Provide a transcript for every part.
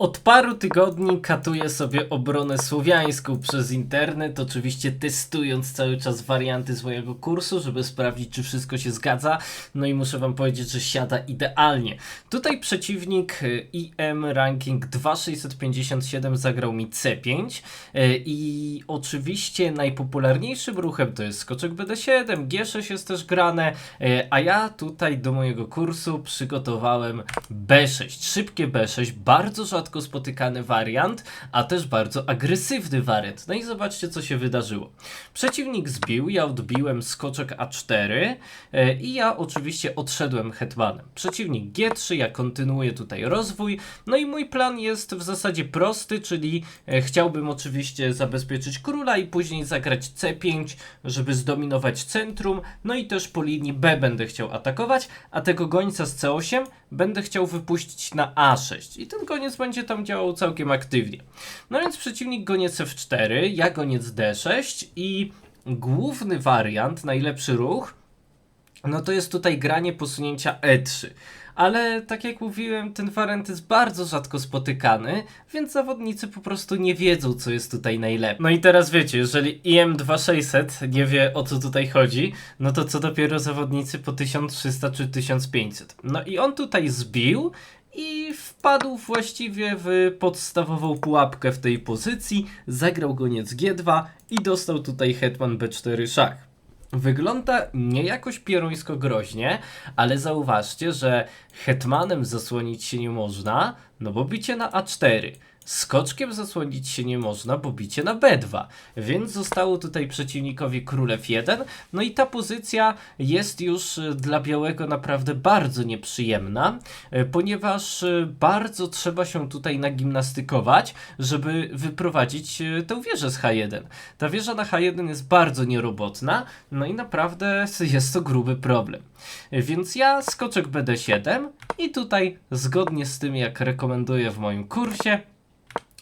Od paru tygodni katuję sobie obronę słowiańską przez internet, oczywiście testując cały czas warianty swojego kursu, żeby sprawdzić, czy wszystko się zgadza. No i muszę wam powiedzieć, że siada idealnie. Tutaj przeciwnik y, IM ranking 2657 zagrał mi C5 y, i oczywiście najpopularniejszym ruchem to jest skoczek BD7, G6 jest też grane, y, a ja tutaj do mojego kursu przygotowałem B6, szybkie B6, bardzo rzadko spotykany wariant, a też bardzo agresywny wariant. No i zobaczcie, co się wydarzyło. Przeciwnik zbił, ja odbiłem skoczek A4 e, i ja oczywiście odszedłem hetmanem. Przeciwnik G3, ja kontynuuję tutaj rozwój. No i mój plan jest w zasadzie prosty, czyli e, chciałbym oczywiście zabezpieczyć króla i później zagrać C5, żeby zdominować centrum. No i też po linii B będę chciał atakować, a tego gońca z C8 będę chciał wypuścić na A6 i ten goniec będzie tam działał całkiem aktywnie. No więc przeciwnik goniec F4, ja goniec D6 i główny wariant, najlepszy ruch, no to jest tutaj granie posunięcia E3. Ale tak jak mówiłem, ten wariant jest bardzo rzadko spotykany, więc zawodnicy po prostu nie wiedzą, co jest tutaj najlepsze. No i teraz wiecie, jeżeli IM2600 nie wie o co tutaj chodzi, no to co dopiero zawodnicy po 1300 czy 1500. No i on tutaj zbił i wpadł właściwie w podstawową pułapkę w tej pozycji, zagrał goniec G2 i dostał tutaj hetman B4 szach. Wygląda nie jakoś pierońsko groźnie, ale zauważcie, że hetmanem zasłonić się nie można, no bo bicie na A4. Skoczkiem zasłonić się nie można, bo bicie na B2, więc zostało tutaj przeciwnikowi król F1, no i ta pozycja jest już e, dla białego naprawdę bardzo nieprzyjemna, e, ponieważ e, bardzo trzeba się tutaj nagimnastykować, żeby wyprowadzić tę wieżę z H1. Ta wieża na H1 jest bardzo nierobotna, no i naprawdę jest to gruby problem. Więc ja skoczek BD7 i tutaj zgodnie z tym jak rekomenduję w moim kursie,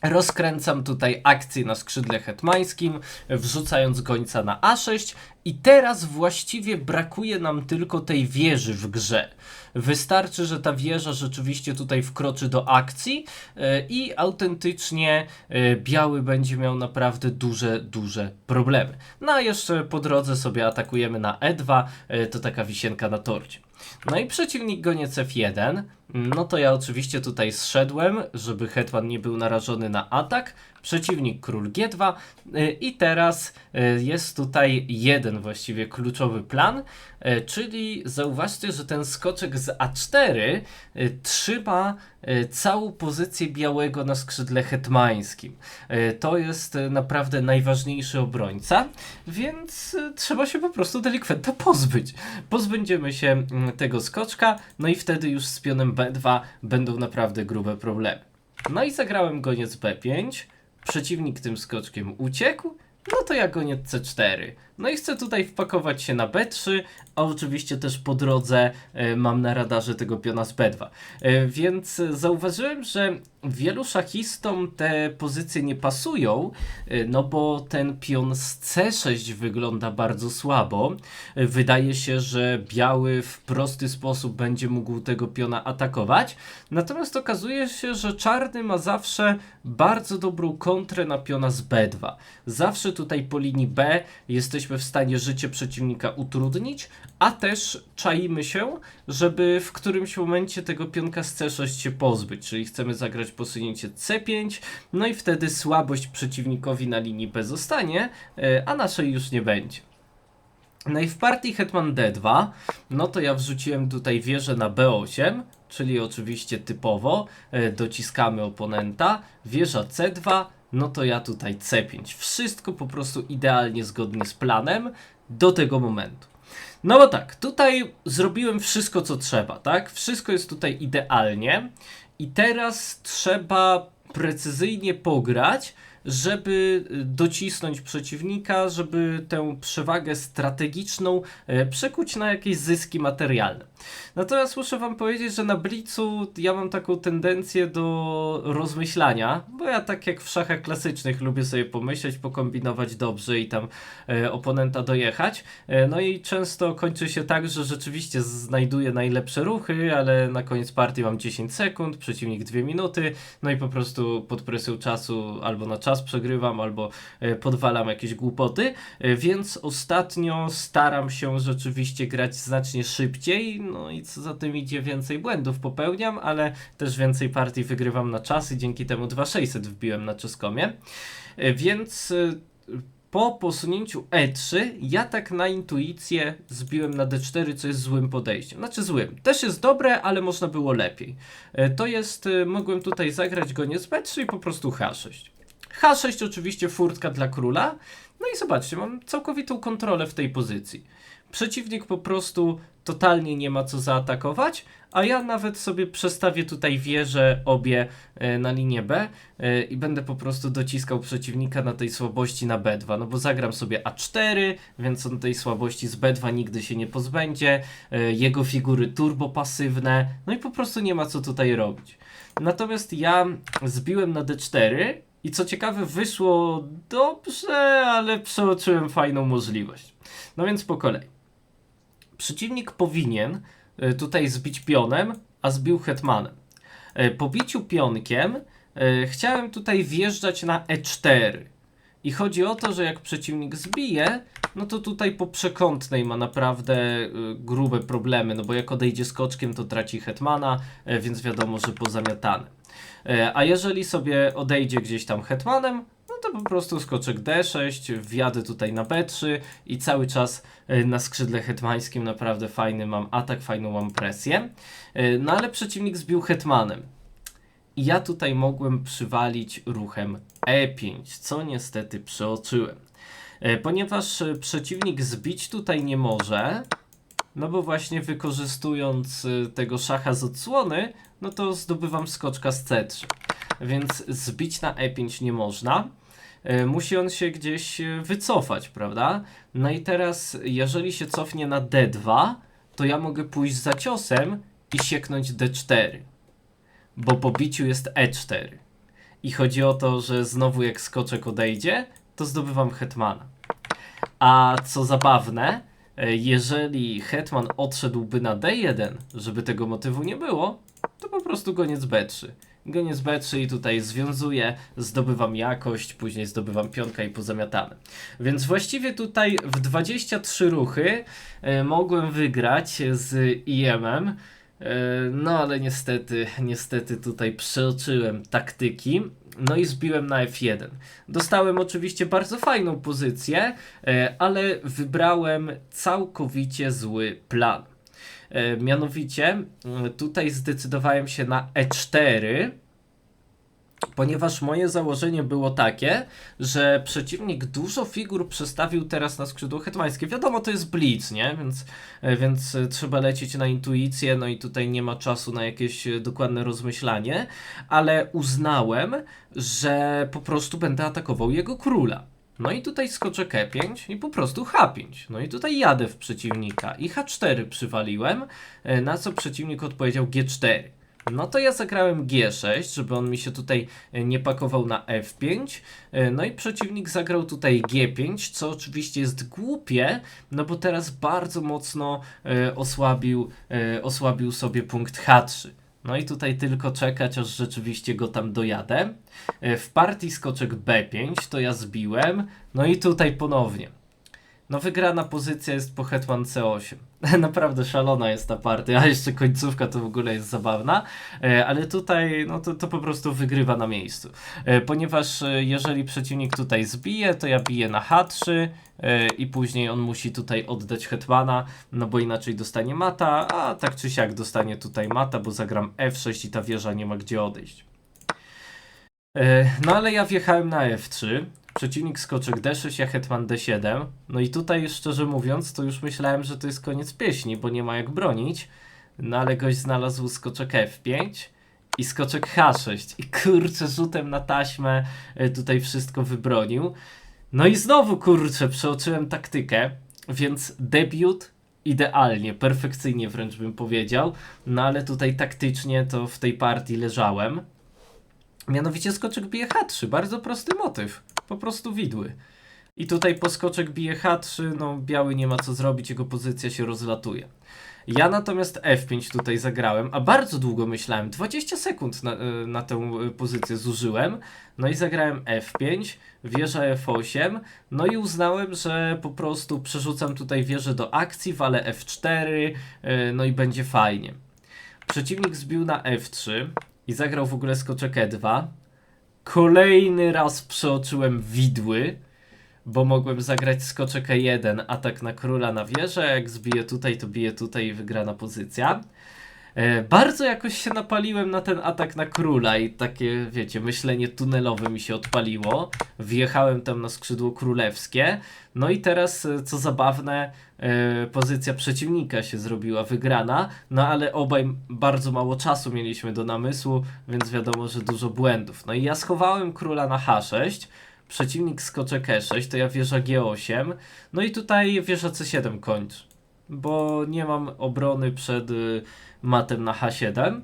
Rozkręcam tutaj akcję na skrzydle hetmańskim, wrzucając gońca na A6 i teraz właściwie brakuje nam tylko tej wieży w grze. Wystarczy, że ta wieża rzeczywiście tutaj wkroczy do akcji e, i autentycznie e, biały będzie miał naprawdę duże, duże problemy. No a jeszcze po drodze sobie atakujemy na E2, e, to taka wisienka na torcie. No i przeciwnik goniec F1. No to ja oczywiście tutaj zszedłem, żeby hetman nie był narażony na atak. Przeciwnik król G2 y, i teraz y, jest tutaj jeden właściwie kluczowy plan, y, czyli zauważcie, że ten skoczek z A4 y, trzyma całą pozycję białego na skrzydle hetmańskim. To jest naprawdę najważniejszy obrońca, więc trzeba się po prostu delikwenta pozbyć. Pozbędziemy się mm, tego skoczka, no i wtedy już z pionem B2 będą naprawdę grube problemy. No i zagrałem goniec B5, przeciwnik tym skoczkiem uciekł, no to ja goniec C4. No i chcę tutaj wpakować się na B3, a oczywiście też po drodze e, mam na radarze tego piona z B2. E, więc zauważyłem, że wielu szachistom te pozycje nie pasują, e, no bo ten pion z C6 wygląda bardzo słabo. Wydaje się, że biały w prosty sposób będzie mógł tego piona atakować. Natomiast okazuje się, że czarny ma zawsze bardzo dobrą kontrę na piona z B2. Zawsze tutaj po linii B jesteśmy w stanie życie przeciwnika utrudnić, a też czaimy się, żeby w którymś momencie tego pionka z C6 się pozbyć, czyli chcemy zagrać posunięcie C5, no i wtedy słabość przeciwnikowi na linii B zostanie, e, a naszej już nie będzie. No i w partii Hetman D2, no to ja wrzuciłem tutaj wieżę na B8, czyli oczywiście typowo e, dociskamy oponenta, wieża C2, no to ja tutaj C5. Wszystko po prostu idealnie zgodnie z planem do tego momentu. No bo tak, tutaj zrobiłem wszystko co trzeba, tak? Wszystko jest tutaj idealnie i teraz trzeba precyzyjnie pograć, żeby y, docisnąć przeciwnika, żeby tę przewagę strategiczną e, przekuć na jakieś zyski materialne. Natomiast muszę wam powiedzieć, że na Blicu ja mam taką tendencję do rozmyślania, bo bo ja tak jak w szachach klasycznych lubię sobie pomyśleć, pokombinować dobrze i tam e, oponenta dojechać. E, no i często kończy się tak, że rzeczywiście znajduję najlepsze ruchy, ale na koniec partii mam 10 sekund, przeciwnik 2 minuty, no i po prostu pod presją czasu albo na czas przegrywam, albo e, podwalam jakieś głupoty, e, więc ostatnio staram się rzeczywiście grać znacznie szybciej, no i co za tym idzie, więcej błędów popełniam, ale też więcej partii wygrywam na czas i dzięki temu 2600 wbiłem na czeskomie. E, Więc e, po posunięciu E3 ja tak na intuicję zbiłem na D4, co jest złym podejściem. Znaczy złym. Też jest dobre, ale można było lepiej. E, To jest, mogłem tutaj zagrać goniec B3 i po prostu H6. H6 oczywiście furtka dla króla. No i zobaczcie, mam całkowitą kontrolę w tej pozycji. Przeciwnik po prostu totalnie nie ma co zaatakować, a ja nawet sobie przestawię tutaj wieże obie e, na linię B e, i będę po prostu dociskał przeciwnika na tej słabości na B2, no bo zagram sobie A4, więc on tej słabości z B2 nigdy się nie pozbędzie, e, jego figury turbo pasywne, no i po prostu nie ma co tutaj robić. Natomiast ja zbiłem na D4 i co ciekawe wyszło dobrze, ale przeoczyłem fajną możliwość. No więc po kolei. Przeciwnik powinien e, tutaj zbić pionem, a zbił hetmanem. E, Po biciu pionkiem e, chciałem tutaj wjeżdżać na E4. I chodzi o to, że jak przeciwnik zbije, no to tutaj po przekątnej ma naprawdę grube problemy, no bo jak odejdzie skoczkiem, to traci hetmana, więc wiadomo, że pozamiatane. A jeżeli sobie odejdzie gdzieś tam hetmanem, no to po prostu skoczek D6, wjadę tutaj na B3 i cały czas e, na skrzydle hetmańskim naprawdę fajny mam atak, fajną mam presję. E, No ale przeciwnik zbił hetmanem. I ja tutaj mogłem przywalić ruchem E5, co niestety przeoczyłem. E, Ponieważ przeciwnik zbić tutaj nie może, no bo właśnie wykorzystując tego szacha z odsłony, no to zdobywam skoczka z C3. Więc zbić na E5 nie można. E, Musi on się gdzieś e, wycofać, prawda? No i teraz, jeżeli się cofnie na D2, to ja mogę pójść za ciosem i sieknąć D4. Bo po biciu jest E4. I chodzi o to, że znowu jak skoczek odejdzie, to zdobywam hetmana. A co zabawne, e, jeżeli hetman odszedłby na D1, żeby tego motywu nie było, to po prostu goniec B3. Goniec B3 i tutaj związuję, zdobywam jakość, później zdobywam pionka i pozamiatane. Więc właściwie tutaj w 23 ruchy e, mogłem wygrać z IM-em, e, no ale niestety, niestety tutaj przeoczyłem taktyki. No i zbiłem na F1. Dostałem oczywiście bardzo fajną pozycję, e, ale wybrałem całkowicie zły plan. E, Mianowicie tutaj zdecydowałem się na E4, ponieważ moje założenie było takie, że przeciwnik dużo figur przestawił teraz na skrzydło hetmańskie. Wiadomo, to jest blitz, nie? Więc, e, więc e, trzeba lecieć na intuicję, no i tutaj nie ma czasu na jakieś dokładne rozmyślanie, ale uznałem, że po prostu będę atakował jego króla. No i tutaj skoczek E5 i po prostu H5. No i tutaj jadę w przeciwnika i H4 przywaliłem, e, na co przeciwnik odpowiedział G4. No to ja zagrałem G6, żeby on mi się tutaj e, nie pakował na F5. E, No i przeciwnik zagrał tutaj G5, co oczywiście jest głupie, no bo teraz bardzo mocno osłabił, osłabił sobie punkt H3. No i tutaj tylko czekać, aż rzeczywiście go tam dojadę. E, W partii skoczek B5 to ja zbiłem. No i tutaj ponownie. No wygrana pozycja jest po hetman C8. Naprawdę szalona jest ta partia, a jeszcze końcówka to w ogóle jest zabawna, E, ale tutaj no to, to po prostu wygrywa na miejscu. E, Ponieważ e, jeżeli przeciwnik tutaj zbije, to ja biję na H3 e, i później on musi tutaj oddać hetmana, no bo inaczej dostanie mata, a tak czy siak dostanie tutaj mata, bo zagram F6 i ta wieża nie ma gdzie odejść. No ale ja wjechałem na F3. Przeciwnik skoczek D6, ja hetman D7. No i tutaj szczerze mówiąc, to już myślałem, że to jest koniec pieśni, bo nie ma jak bronić. No ale gość znalazł skoczek F5 i skoczek H6. I kurczę, rzutem na taśmę e, tutaj wszystko wybronił. No i znowu kurczę, przeoczyłem taktykę, więc debiut idealnie, perfekcyjnie wręcz bym powiedział. No ale tutaj taktycznie to w tej partii leżałem. Mianowicie skoczek bije H3, bardzo prosty motyw, po prostu widły. I tutaj poskoczek bije H3, no biały nie ma co zrobić, jego pozycja się rozlatuje. Ja natomiast F5 tutaj zagrałem, a bardzo długo myślałem, 20 sekund na, y, na tę y, pozycję zużyłem, no i zagrałem F5, wieża F8, no i uznałem, że po prostu przerzucam tutaj wieżę do akcji, walę F4, y, no i będzie fajnie. Przeciwnik zbił na F3 i zagrał w ogóle skoczek E2. Kolejny raz przeoczyłem widły, bo mogłem zagrać skoczek E1, atak na króla na wieżę, jak zbije tutaj, to bije tutaj i wygrana pozycja. E, bardzo jakoś się napaliłem na ten atak na króla i takie, wiecie, myślenie tunelowe mi się odpaliło. Wjechałem tam na skrzydło królewskie. No i teraz, e, co zabawne, e, pozycja przeciwnika się zrobiła wygrana, no ale obaj bardzo mało czasu mieliśmy do namysłu, więc wiadomo, że dużo błędów. No i ja schowałem króla na H6, przeciwnik skoczek E6, to ja wieża G8, no i tutaj wieża C7 kończy, bo nie mam obrony przed y, matem na H7,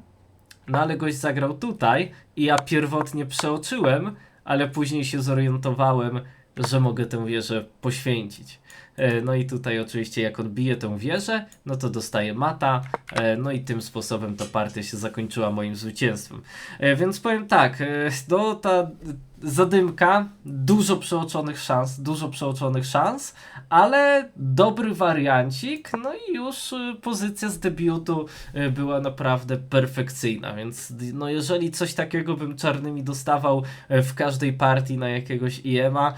no ale gość zagrał tutaj i ja pierwotnie przeoczyłem, ale później się zorientowałem, że mogę tę wieżę poświęcić. E, No i tutaj oczywiście jak odbiję tę wieżę, no to dostaję mata, e, no i tym sposobem ta partia się zakończyła moim zwycięstwem. E, Więc powiem tak, no ta zadymka, dużo przeoczonych szans, dużo przeoczonych szans, ale dobry wariancik, no i już y, pozycja z debiutu y, była naprawdę perfekcyjna, więc no jeżeli coś takiego bym czarnymi dostawał y, w każdej partii na jakiegoś IEMA,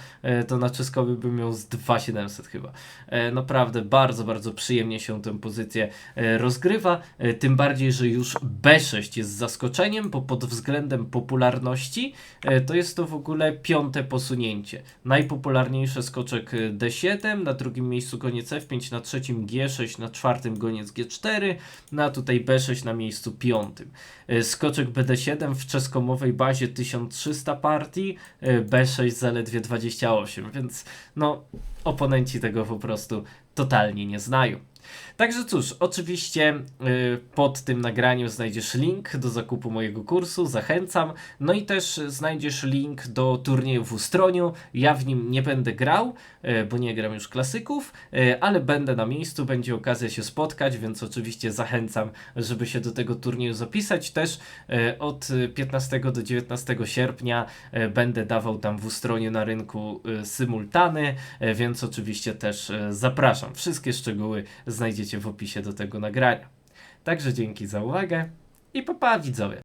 to na czeskowy bym miał z 2700 chyba. Naprawdę bardzo, bardzo przyjemnie się tę pozycję rozgrywa, tym bardziej, że już B6 jest zaskoczeniem, bo pod względem popularności to jest to w ogóle piąte posunięcie. Najpopularniejszy skoczek e, D7, na drugim miejscu goniec F5, na trzecim G6, na czwartym goniec G4, no a tutaj B6 na miejscu piątym. E, Skoczek BD7 w czeskomowej bazie 1300 partii, e, B6 zaledwie 28, więc no oponenci tego po prostu totalnie nie znają. Także cóż, oczywiście y, pod tym nagraniem znajdziesz link do zakupu mojego kursu, zachęcam. No i też znajdziesz link do turnieju w Ustroniu. Ja w nim nie będę grał, y, bo nie gram już klasyków, y, ale będę na miejscu, będzie okazja się spotkać, więc oczywiście zachęcam, żeby się do tego turnieju zapisać. Też od 15 do 19 sierpnia będę dawał tam w Ustroniu na rynku symultany, więc oczywiście też zapraszam. Wszystkie szczegóły znajdziecie w opisie do tego nagrania. Także dzięki za uwagę i papa widzowie.